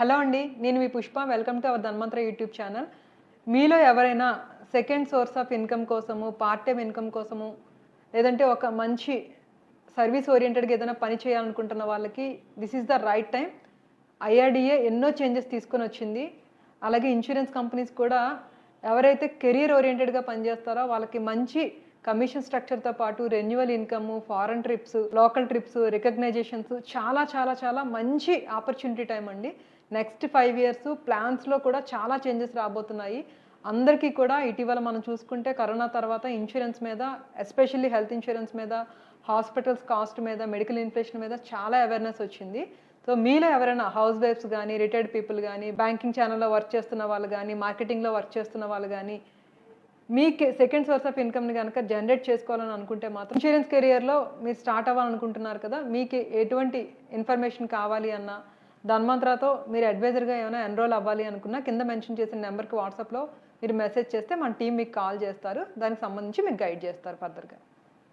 Hello అండి నేను మీ Pushpa. Welcome to our Dhanvantara YouTube channel. మీలో ఎవరైనా సెకండ్ సోర్స్ ఆఫ్ ఇన్కమ్ కోసము పార్ట్ టైం ఇన్కమ్ కోసము లేదంటే ఒక మంచి సర్వీస్ ఓరియంటెడ్గా ఏదైనా పని చేయాలనుకుంటున్న వాళ్ళకి this is the right time IRDA ఎన్నో చేంజెస్ తీసుకొని వచ్చింది. అలాగే ఇన్సూరెన్స్ కంపెనీస్ కూడా ఎవరైతే కెరీర్ ఓరియంటెడ్గా పనిచేస్తారో వాళ్ళకి మంచి కమిషన్ స్ట్రక్చర్తో పాటు renewal income foreign trips local trips recognisations చాలా చాలా చాలా మంచి ఆపర్చునిటీ టైం అండి. నెక్స్ట్ ఫైవ్ ఇయర్స్ ప్లాన్స్లో కూడా చాలా చేంజెస్ రాబోతున్నాయి. అందరికీ కూడా ఇటీవల మనం చూసుకుంటే కరోనా తర్వాత ఇన్సూరెన్స్ మీద ఎస్పెషల్లీ హెల్త్ ఇన్సూరెన్స్ మీద హాస్పిటల్స్ కాస్ట్ మీద మెడికల్ ఇన్ఫ్లేషన్ మీద చాలా అవేర్నెస్ వచ్చింది. సో మీలో ఎవరైనా హౌస్ వైఫ్స్ కానీ రిటైర్డ్ పీపుల్ కానీ బ్యాంకింగ్ ఛానల్లో వర్క్ చేస్తున్న వాళ్ళు కానీ మార్కెటింగ్లో వర్క్ చేస్తున్న వాళ్ళు కానీ మీకు సెకండ్ సోర్స్ ఆఫ్ ఇన్కమ్ని కనుక జనరేట్ చేసుకోవాలని అనుకుంటే మాత్రం ఇన్సూరెన్స్ కెరియర్లో మీరు స్టార్ట్ అవ్వాలనుకుంటున్నారు కదా మీకు ఎటువంటి ఇన్ఫర్మేషన్ కావాలి అన్నా ధన్వంతరాతో మీరు అడ్వైజర్గా ఏమైనా ఎన్రోల్ అవ్వాలి అనుకున్నా కింద మెన్షన్ చేసిన నెంబర్కి వాట్సాప్లో మీరు మెసేజ్ చేస్తే మన టీం మీకు కాల్ చేస్తారు. దానికి సంబంధించి మీకు గైడ్ చేస్తారు ఫర్దర్గా